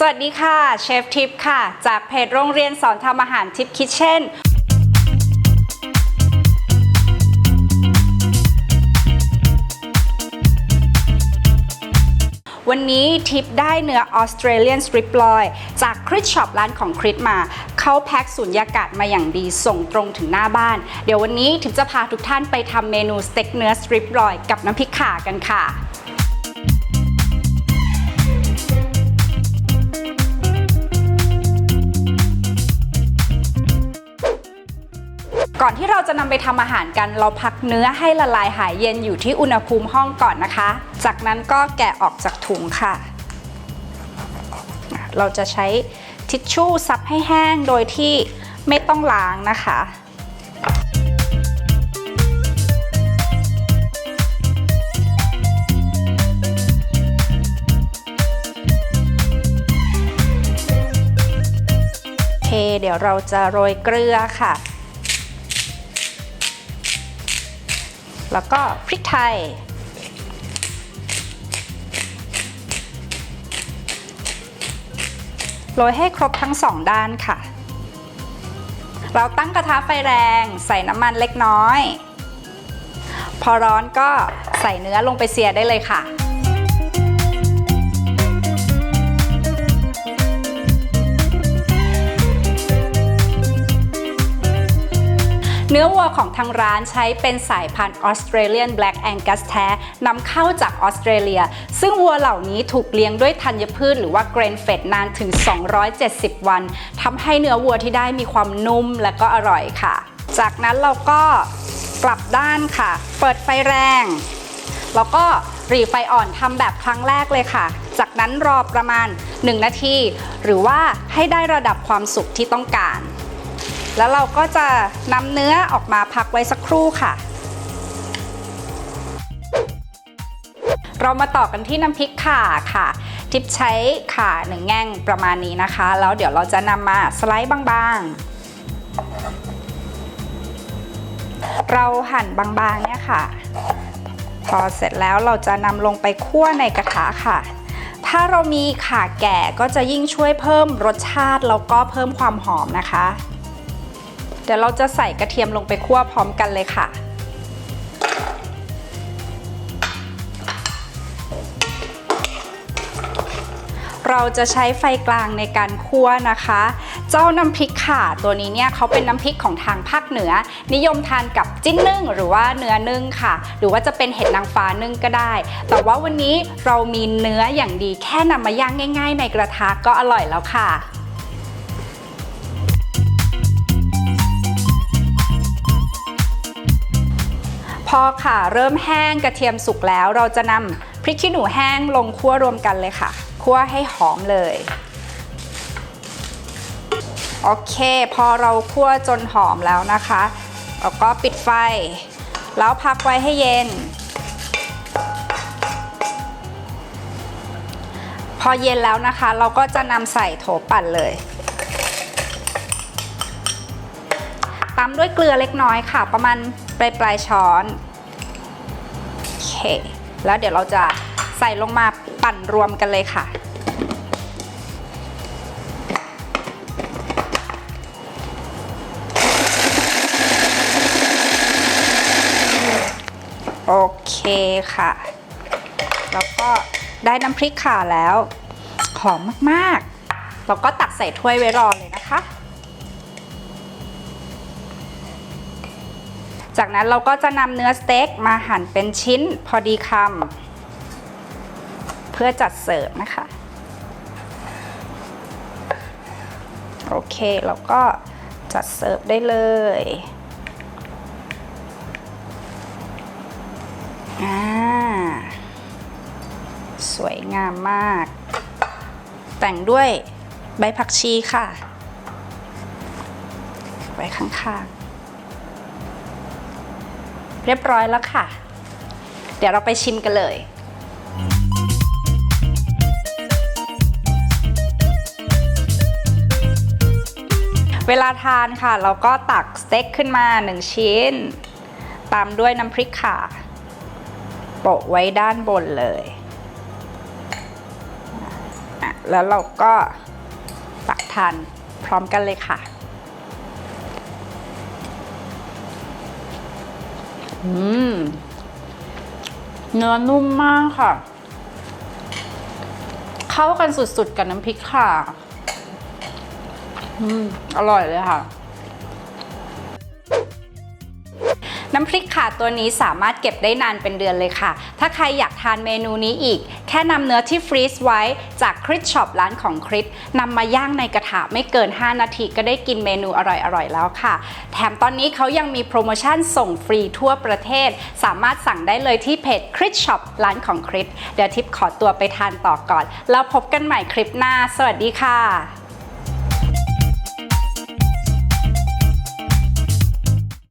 สวัสดีค่ะ เชฟทิปค่ะ จากเพจโรงเรียนสอนทำอาหารทิปคิทเช่นวันนี้ทิปได้เนื้อออสเตรเลียนสตริปลอยจากคริสช็อปร้านของคริสมาเขาแพ็คสุญญากาศมาอย่างดีส่งตรงถึงหน้าบ้าน เดี๋ยววันนี้ทิปจะพาทุกท่านไปทำเมนูสเต็กเนื้อสตริปลอยกับน้ำพริกข่ากันค่ะ ก่อนที่เราจะนำไปทำอาหารกันเราพักเนื้อให้ละลายหายเย็นอยู่ที่อุณหภูมิห้องก่อนนะคะ จากนั้นก็แกะออกจากถุงค่ะ เราจะใช้ทิชชู่ซับให้แห้งโดยที่ไม่ต้องล้างนะคะเคเดี๋ยวเราจะโรยเกลือค่ะ แล้วก็พริกไทย โรยให้ครบทั้งสองด้านค่ะ เราตั้งกระทะไฟแรงใส่น้ำมันเล็กน้อย พอร้อนก็ใส่เนื้อลงไปเสียได้เลยค่ะ ของทางร้านใช้เป็นสายพันธุ์ออสเตรเลียนแบล็กแองกัสแท้นำเข้าจากออสเตรเลีย ซึ่งวัวเหล่านี้ถูกเลี้ยงด้วยธัญพืชหรือว่าเกรนเฟดนานถึง 270 วันทำให้เนื้อวัวที่ได้มีความนุ่มและก็อร่อยค่ะ จากนั้นเราก็กลับด้านค่ะ เปิดไฟแรง แล้วก็หรีไฟอ่อนทำแบบครั้งแรกเลยค่ะ จากนั้นรอประมาณ 1 นาที หรือว่าให้ได้ระดับความสุกที่ต้องการ แล้วเราก็จะนำเนื้อออกมาพักไว้สักครู่ค่ะ เรามาต่อกันที่น้ำพริกข่าค่ะ ทิปใช้ข่าหนึ่งแง่งประมาณนี้นะคะ แล้วเดี๋ยวเราจะนำมาสไลด์บางๆ เราหั่นบางๆเนี่ยค่ะ พอเสร็จแล้วเราจะนำลงไปคั่วในกระทะค่ะถ้าเรามีข่าแก่ก็จะยิ่งช่วยเพิ่มรสชาติแล้วก็เพิ่มความหอมนะคะ เดี๋ยวเราจะใส่กระเทียมลงไปคั่วพร้อมกันเลยค่ะ เราจะใช้ไฟกลางในการคั่วนะคะ เจ้าน้ำพริกข่าตัวนี้เนี่ยเขาเป็นน้ำพริกของทางภาคเหนือ นิยมทานกับจิ้นนึ่งหรือว่าเนื้อนึ่งค่ะ หรือว่าจะเป็นเห็ดนางฟ้านึ่งก็ได้ แต่ว่าวันนี้เรามีเนื้ออย่างดีแค่นำมาย่างง่าย ๆ ในกระทะก็อร่อยแล้วค่ะ พอค่ะเริ่มแห้งกระเทียมสุกแล้ว เราจะนำพริกขี้หนูแห้งลงคั่วรวมกันเลยค่ะ คั่วให้หอมเลย โอเค พอเราคั่วจนหอมแล้วนะคะเราก็ปิดไฟ แล้วพักไว้ให้เย็น พอเย็นแล้วนะคะ เราก็จะนำใส่โถปั่นเลยตามด้วยเกลือเล็กน้อยค่ะ ประมาณ ปลายปลายช้อนโอเคแล้วเดี๋ยวเราจะใส่ลงมาปั่นรวมกันเลยค่ะ โอเคค่ะ แล้วก็ได้น้ำพริกข่าแล้ว หอมมาก ๆ เราก็ตักใส่ถ้วยไว้รอเลยนะคะ จากนั้นเราก็จะนำเนื้อสเต็กมาหั่นเป็นชิ้นพอดีคำเพื่อจัดเสิร์ฟนะคะ โอเคเราก็จัดเสิร์ฟได้เลยอ่าสวยงามมาก แต่งด้วยใบผักชีค่ะ ไว้ข้างๆ เรียบร้อยแล้วค่ะ เดี๋ยวเราไปชิมกันเลยเวลาทานค่ะ เราก็ตักสเต็กขึ้นมา 1 ชิ้น ตามด้วยน้ำพริกข่าโปะไว้ด้านบนเลยอะแล้วเราก็ตักทานพร้อมกันเลยค่ะ เนื้อนุ่มมากค่ะ เข้ากันสุดๆกับน้ำพริกค่ะ อืม อร่อยเลยค่ะ น้ำพริกขาตัวนี้สามารถเก็บได้นานเป็นเดือนเลยค่ะ ถ้าใครอยากทานเมนูนี้อีก แค่นำเนื้อที่ฟรีซไว้จากคริสช็อปร้านของคริสนำมาย่างในกระทะไม่เกิน 5 นาทีก็ได้กินเมนูอร่อยๆแล้วค่ะ แถมตอนนี้เขายังมีโปรโมชั่นส่งฟรีทั่วประเทศ สามารถสั่งได้เลยที่เพจคริสช็อปร้านของคริสเดี๋ยวทิปขอตัวไปทานต่อก่อน แล้วพบกันใหม่คลิปหน้า สวัสดีค่ะ